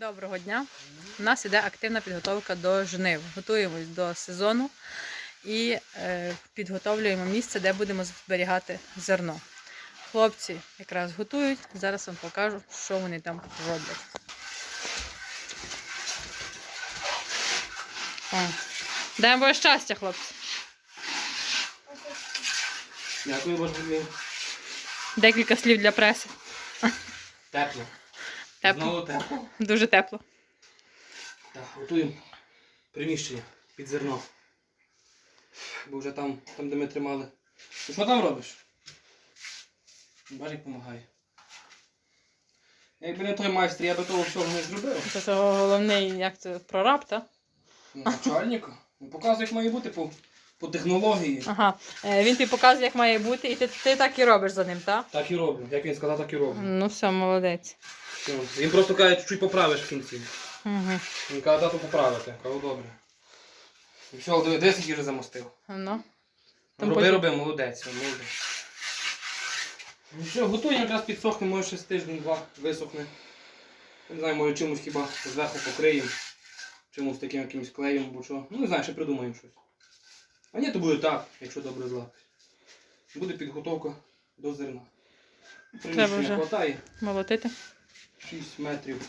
Доброго дня. У нас іде активна підготовка до жнив. Готуємось до сезону і е, підготовлюємо місце, де будемо зберігати зерно. Хлопці якраз готують. Зараз вам покажу, що вони там роблять. О. Даємо Боже щастя, хлопці. Дякую, Боже. Декілька слів для преси. Тепло. Тепло. Знову тепло. Дуже тепло. Так, готуємо приміщення під зерно. Бо вже там, там де ми тримали. Ти що там робиш? Бачиш, як допомагає. Якби не той майстер, я би того всього не зробив. Це головний, як це, прораб, так? Ну, Начальник. Він показує, як має бути по, по технології. Ага. Е, Він тобі показує, як має бути, і ти, ти так і робиш за ним, так? Так і роблю. Як він сказав, так і роблю. Ну все, молодець. Все. Він просто каже, чуть-чуть поправиш в кінці. Угу. Він каже, дату поправити. Кажу, добре. І все, диви, десь який вже замостив. Ну. Там Роби, потім- роби, молодець, молодець. Ну що, готуємо, якраз підсохне, може ще з тиждень-два висохне. Не знаю, може чимось хіба зверху покриємо. Чимось таким якимось клеєм або що. Ну не знаю, ще придумаємо щось. А ні, то буде так, якщо добре злапить. Буде підготовка до зерна. Приміщення вже. хватає. Молотити. 6 метрів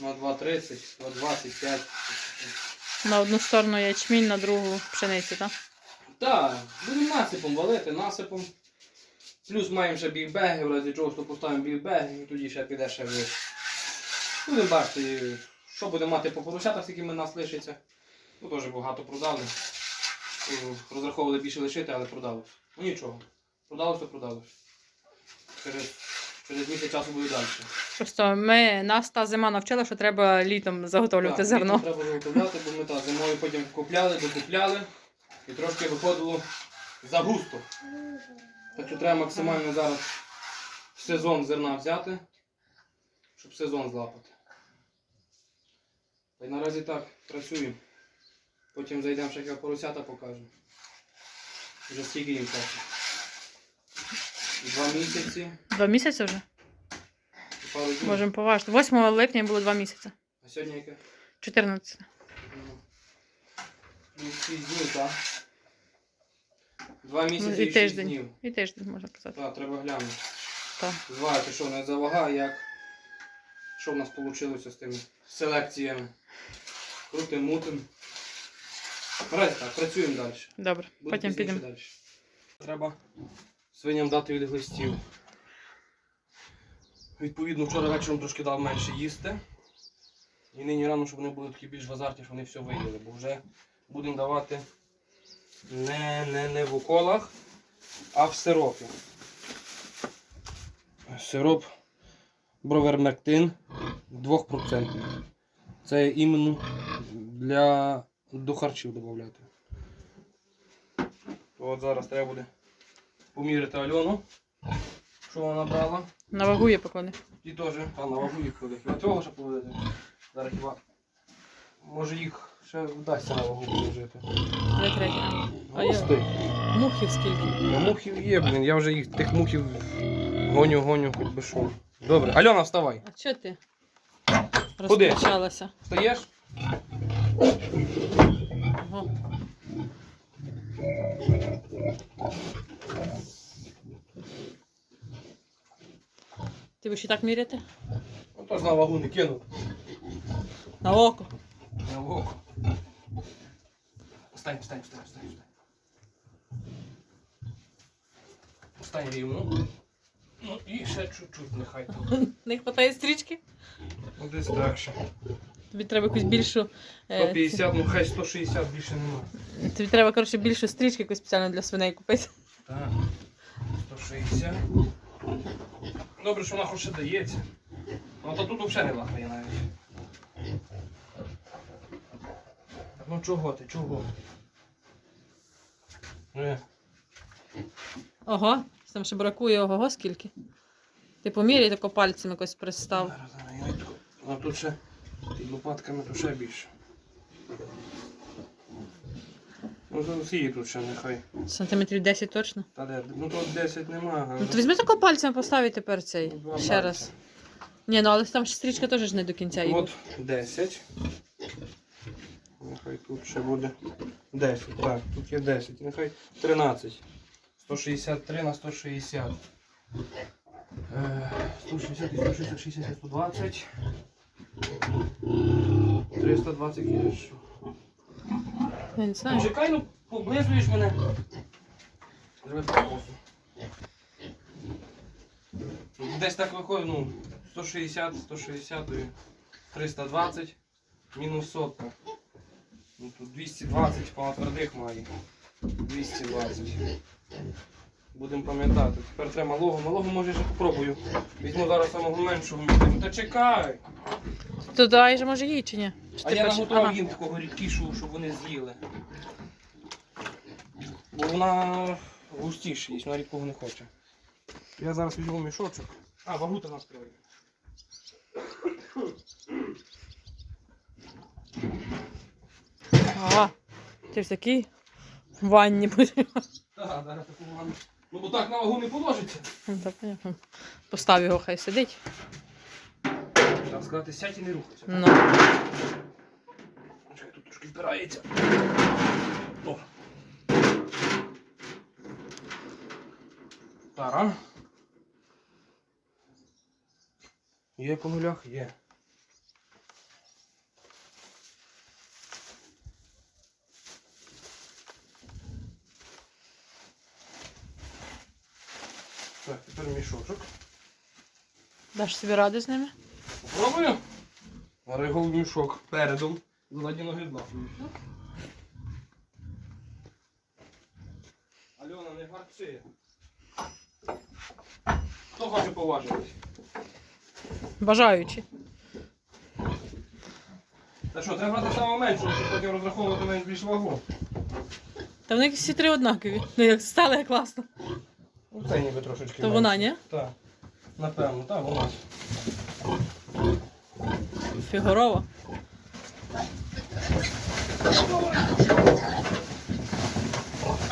на 2,30, на 25. На одну сторону ячмінь, на другу пшеницю, так? Так, будемо насипом валити, насипом. Плюс маємо ще бігбеги, в разі чого що поставимо бігбеги, і тоді ще піде ще вище. Будемо бачити, що буде мати по поросятах, скільки ми нас лишиться. Ну, теж багато продали. Розраховували більше лишити, але продалося. Ну нічого. Продалося, продалося. Через, через місяць часу буде далі. Просто ми, нас та зима навчила, що треба літом заготовлювати Так, зерно. літом Треба заготовляти, бо ми так, зимою потім купляли, докупляли і трошки виходило загусто. Так що треба максимально зараз в сезон зерна взяти, щоб сезон злапати. Та й наразі так, працюємо. Потім зайдемо ще як поросята покажемо. Вже скільки їм часу. Два місяці Два місяці вже? Можемо поважити. 8 липня було два місяці. А сьогодні яке? 14. Ну, днів, так? Два Ну, місяці і і тиждень. днів. І тиждень, можна казати. Так, треба глянути. Так. Зважити, що не за вага, як. Що в нас вийшло з тими селекціями. Крутим, мутим. Наразі так, працюємо далі. Добре, Буде потім пізніше підемо. далі. Треба свиням дати від глистів. Відповідно, вчора вечором трошки дав менше їсти. І нині рано, щоб вони були такі більш в азарті, щоб вони все виїли. Бо вже будемо давати не, не, не в уколах, а в сиропі. Сироп бровермектин 2%. Це іменно для до харчів додати. От зараз треба буде поміряти Альону, що вона брала. На вагу є поклади. І теж, а на вагу їх буде. Хіба цього ще поведете? Зараз хіба. Може їх ще вдасться на вагу положити. Де третій? А є Гости. мухів скільки? А мухів є, блін, я вже їх тих мухів гоню, гоню, хоч би що. Добре, Альона, вставай. А чого ти? Куди? Розкричалася. Встаєш? Ого. Ти будеш і так міряти? Отож на вагу не кинув. На око. На вагу. Встань, встань, встань, встань, встань. Встань рівно. Ну і ще чуть-чуть нехай тут. Не вистачає стрічки? Ну, Десь так ще. Тобі треба якусь більшу. е, 150, ну хай 160 більше нема. Тобі треба, коротше, більшу стрічку якусь спеціально для свиней купити. Так. 160. Добре, що вона хоч ще дається. Ну то тут взагалі не лахає навіть. Ну чого ти, чого? Е, Ого, там ще бракує ого, скільки. Ти поміряй тако пальцем якось пристав. Зараз, зараз, я відкрию. Ну тут ще під лопатками то ще більше. Ну тут скільки тут ще нехай. Сантиметрів 10 точно. Та де, ну тут 10 нема. Ну то візьми тако пальцем постав і тепер цей. Ну, два Ще пальця. раз. Ні, ну але там ж стрічка теж ж не до кінця їде. От 10. Нехай тут ще буде 10. Так, тут є 10. Нехай 13. 163 на 160. Е, 160 і 160, 60, 120. 320 є. Я не знаю. Чекай, ну поблизуєш мене. Зроби паузу. Десь так виходить, ну, 160, 160, і 320, мінус сотка. Ну тут 220 по твердих має. 220. Будемо пам'ятати. Тепер треба малого. Малого може я ще попробую. Візьму зараз самого меншого. Та чекай! То давай же може їй чи ні? Чи А ти я перший? наготував Ага. їм такого рідкішого, щоб вони з'їли. Бо вона густіша їсть, вона рідкого не хоче. Я зараз візьму мішочок. А, вагута нас треба. Ага. Ти ж такий в ванні будеш. Так, зараз таку ванну. Ну бо так на вагу не положиться. Ну, понятно. Постав його, хай сидить. Так сказати, сядь і не рухайся. Ну. Чекай, тут трошки збирається. О. Тара. Є по нулях? Є. Так, тепер мішочок. Даш собі ради з ними? Пробую. Ригол мішок передом. Ззаді ноги злапую. Альона, не гарчи. Хто хоче поважитись? Бажаючи. Та що, треба брати саме менше, щоб потім розраховувати на більш вагу. Та вони всі три однакові. Ну як стали, як класно. Ну це ніби трошечки. То вона, ні? Так. Напевно, так, вона. Фігурова.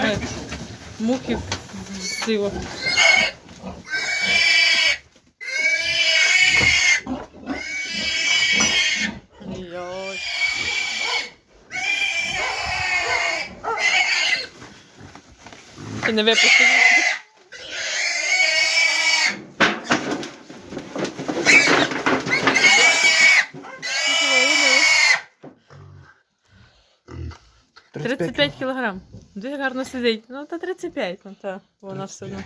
Ей, Е. Мухи. Йой. Ти не випустив? Скільки ви виміряли? 35 кілограм. Дуже гарно сидить. Ну, та 35, ну та вона все одно.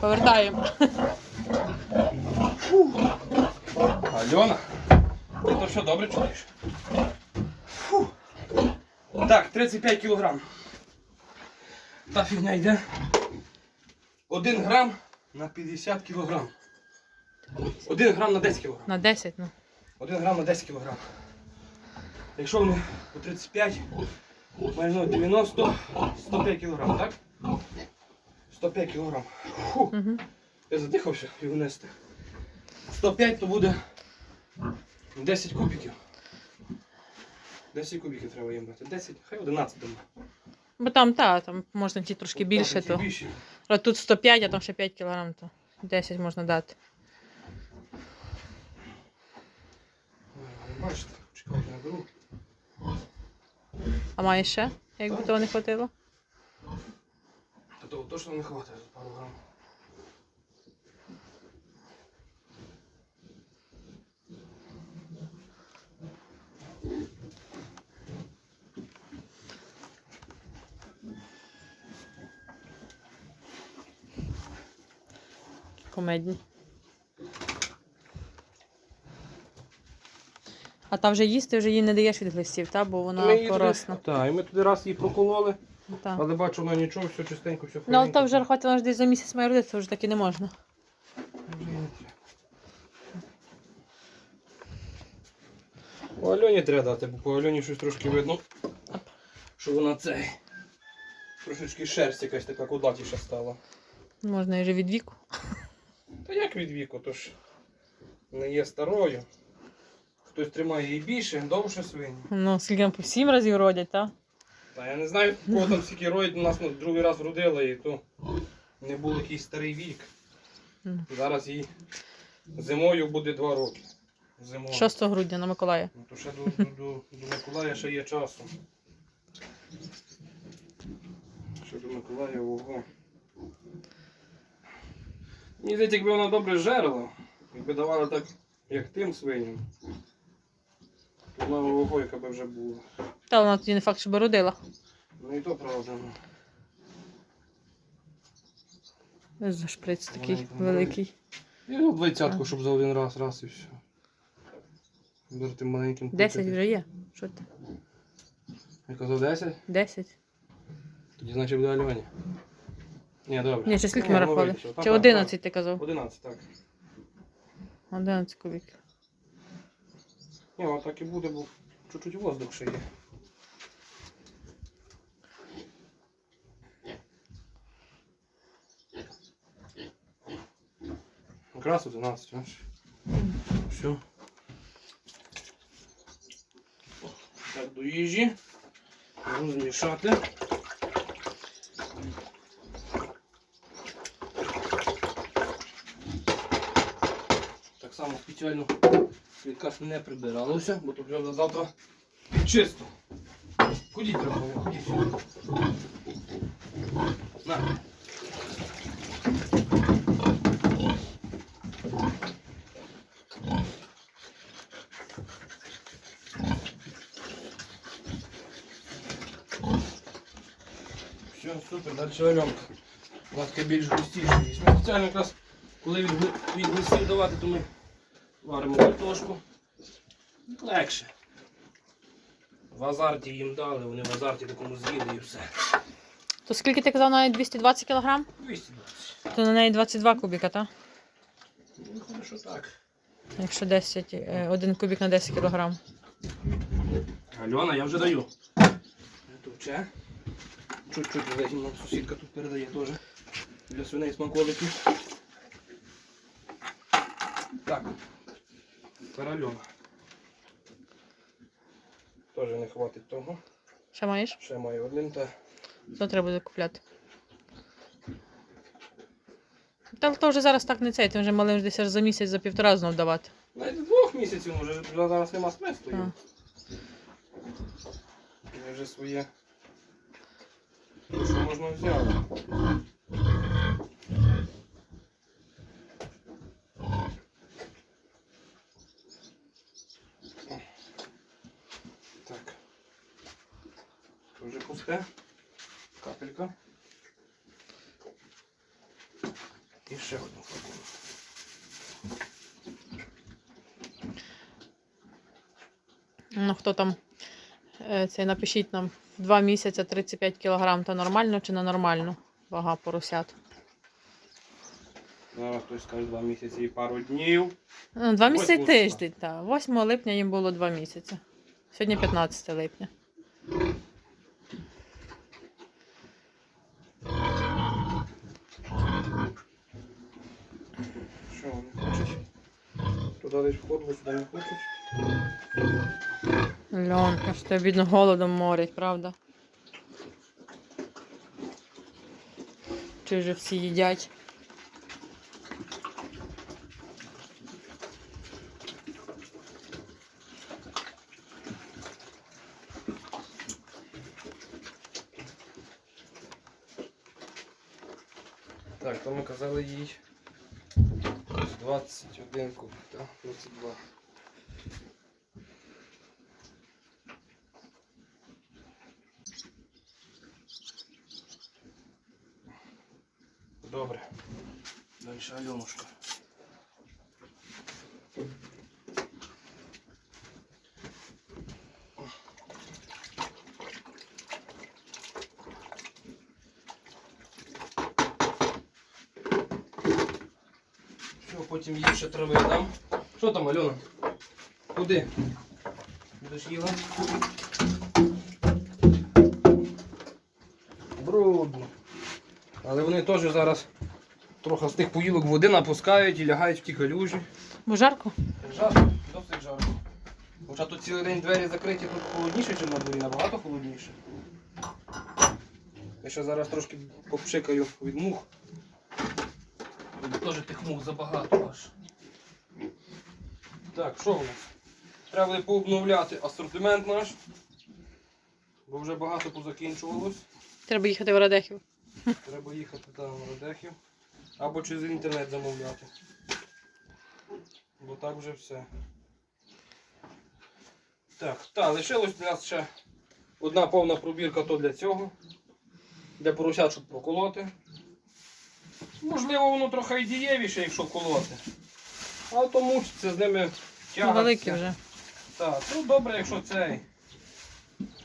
Повертаємо. Альона, ти то що добре чуєш? Фу. Так, 35 кілограм. Та фігня йде. 1 грам на 50 кілограм. 1 грам на 10 кілограм. На 10, ну. 1 грам на 10 кілограм. Якщо вони по 35, майже ну, 90, 105 кілограм, так? 105 кілограм. Фу. Угу. Я задихався і внести. 105 то буде 10 кубиків. 10 кубиків треба їм брати. 10, хай 11 дамо. Бо там, та, там можна ті трошки більше, Так, то. більші. А тут 105, а там ще 5 кілограм, то 10 можна дати. Бачите, чекайте, наберу. А має ще? Якби того не хватило? Та того точно не хватає за пару грам. Комедні. А там вже їсти вже їй не даєш від глистів, та? бо вона її корисна. Так, і ми туди раз її прокололи, Та. але бачу, вона нічого, все чистенько, все Ну, але то вже рахувати, вона ж десь за місяць має родитися, вже так і не можна. По Альоні треба дати, бо по Альоні щось трошки видно, що вона цей. Трошечки шерсть якась така кудлатіша стала. Можна і вже від віку. Та як від віку, то ж не є старою. Хтось тримає її більше, довше свині. Ну, скільки по сім разів родять, та? Та я не знаю, кого там скільки роють, у нас ну, другий раз родили, і то не був якийсь старий вік. Зараз їй зимою буде два роки. Зимою. 6 грудня на Миколая. Ну, то ще до, до, до, до Миколая ще є часу. Ще до Миколая ого. Мені здається, якби вона добре жерла, якби давала так, як тим свиням, то вона ого, яка би вже була. Та вона тоді не факт, щоб родила. Ну і то правда. ну. Ось за шприц такий великий. Я ну, двадцятку, щоб за один раз, раз і все. Дуже тим маленьким 10 купити. вже є. Що ти? Я казав 10? 10? Тоді значить буде Альоні. Ні, добре. Ні, чи скільки ми ну, рахували? вийшло. Та, Чи та, 11 ти казав? 11, так. 11 кубиків. Ні, отак і буде, бо чуть-чуть воздух ще є. Якраз 11, бачиш? Все. Так, до їжі. Можна Так Відказ не прибиралося, бо вже за завтра чисто. Ходіть ходіть. На. Все, супер, далі Альонка. Ласка більш густіше. є. Спеціально якраз, коли від, гли- давати, то ми Варимо картошку. Легше. В азарті їм дали, вони в азарті такому з'їли і все. То скільки ти казав на неї 220 кг? 220. То на неї 22 кубіка, так? Ну, що так. Якщо 10, е, один кубік на 10 кг. Альона, я вже даю. Товче. Чуть-чуть вже сусідка тут передає теж. Для свиней смаколиків. Так. Альона. Теж не хватить того. Ще маєш? Ще маю один та. То треба буде купляти. Та то вже зараз так не цей, ти вже малим десь аж за місяць, за півтора знов давати. Навіть двох місяців може вже зараз нема смислу. А. Я вже своє. Що можна взяти? Так. Вже пусте. Капелька. І ще одну флакону. Ну, хто там е, цей напишіть нам 2 місяці 35 кг, то нормально чи не нормально? Вага поросят. Зараз хтось скаже два місяці і пару днів. Ну, Два місяці Восьмого тиждень, так. 8 липня їм було 2 місяці. Сьогодні 15 липня. Що вони хочуть? Туди десь входили, сюди не хочуть. Льонка, що тебе бідно голодом морять, правда? Чи вже всі їдять? Так, то ми казали їй 21 куб, так? 22. Добре. Дальше Альонушка. Потім їй ще трави дам. Що там, Альона? Куди? Будеш їла? Брудно. Але вони теж зараз трохи з тих поїлок води напускають і лягають в ті калюжі. Бо жарко? Жарко, досить жарко. Хоча тут цілий день двері закриті, тут холодніше, ніж на дворі, набагато холодніше. Я ще зараз трошки попшикаю від мух. Теж тих мух забагато аж. Так, що у нас? Треба буде пообновляти асортимент наш. Бо вже багато позакінчувалось. Треба їхати в Радехів. Треба їхати там в Радехів. Або через інтернет замовляти. Бо так вже все. Так, та, лишилось у нас ще одна повна пробірка то для цього. Для поросят, щоб проколоти. Можливо, воно трохи і дієвіше, якщо колоти. А то мучиться з ними Ну, тягатися. великі вже. Так, ну добре, якщо цей.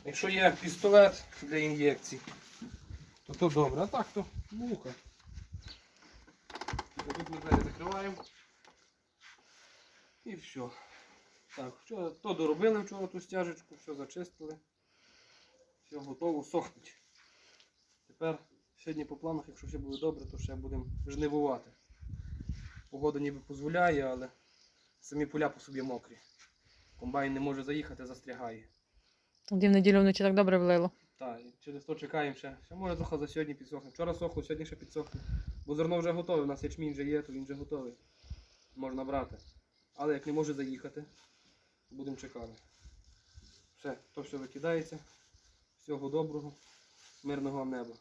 Якщо є пістолет для ін'єкцій, то то добре. А так то муха. Тут ми двері закриваємо. І все. Так, вчора то доробили вчора ту стяжечку, все зачистили. Все готово, сохнуть. Тепер сьогодні по планах, якщо все буде добре, то ще будемо жнивувати. Погода ніби дозволяє, але самі поля по собі мокрі. Комбайн не може заїхати, застрягає. Тоді в неділю вночі так добре влило. Так, і через то чекаємо ще. Ще може трохи за сьогодні підсохне. Вчора сохло, сьогодні ще підсохне. Бо зерно вже готове, у нас ячмінь вже є, то він вже готовий. Можна брати. Але як не може заїхати, будемо чекати. Все, то все викидається. Всього доброго, мирного вам неба.